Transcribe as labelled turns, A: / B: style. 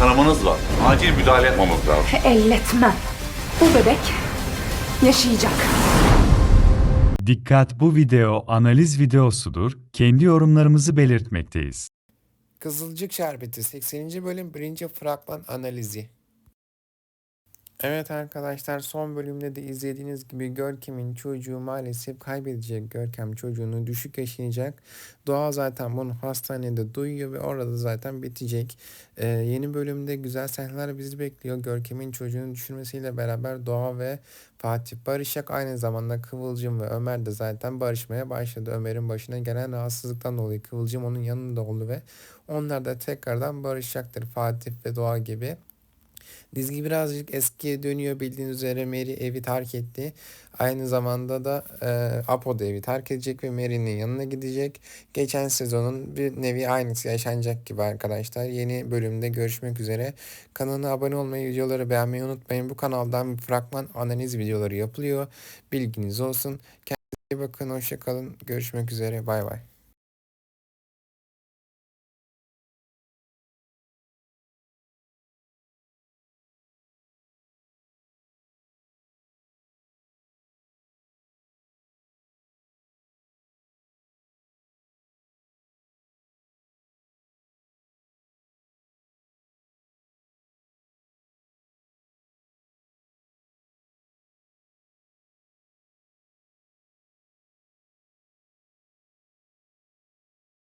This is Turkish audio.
A: kanamanız var. Acil müdahale yapmamız lazım.
B: Elletmem. Bu bebek yaşayacak.
C: Dikkat bu video analiz videosudur. Kendi yorumlarımızı belirtmekteyiz.
D: Kızılcık Şerbeti 80. bölüm 1. fragman analizi. Evet arkadaşlar son bölümde de izlediğiniz gibi Görkem'in çocuğu maalesef kaybedecek. Görkem çocuğunu düşük yaşayacak. Doğa zaten bunu hastanede duyuyor ve orada zaten bitecek. Ee, yeni bölümde güzel sahneler bizi bekliyor. Görkem'in çocuğunu düşürmesiyle beraber Doğa ve Fatih barışacak. Aynı zamanda Kıvılcım ve Ömer de zaten barışmaya başladı. Ömer'in başına gelen rahatsızlıktan dolayı Kıvılcım onun yanında oldu ve onlar da tekrardan barışacaktır Fatih ve Doğa gibi. Dizgi birazcık eskiye dönüyor. Bildiğiniz üzere Mary evi terk etti. Aynı zamanda da e, Apo da evi terk edecek ve Mary'nin yanına gidecek. Geçen sezonun bir nevi aynısı yaşanacak gibi arkadaşlar. Yeni bölümde görüşmek üzere. Kanalına abone olmayı, videoları beğenmeyi unutmayın. Bu kanaldan bir fragman analiz videoları yapılıyor. Bilginiz olsun. Kendinize iyi bakın. Hoşçakalın. Görüşmek üzere. Bay bay.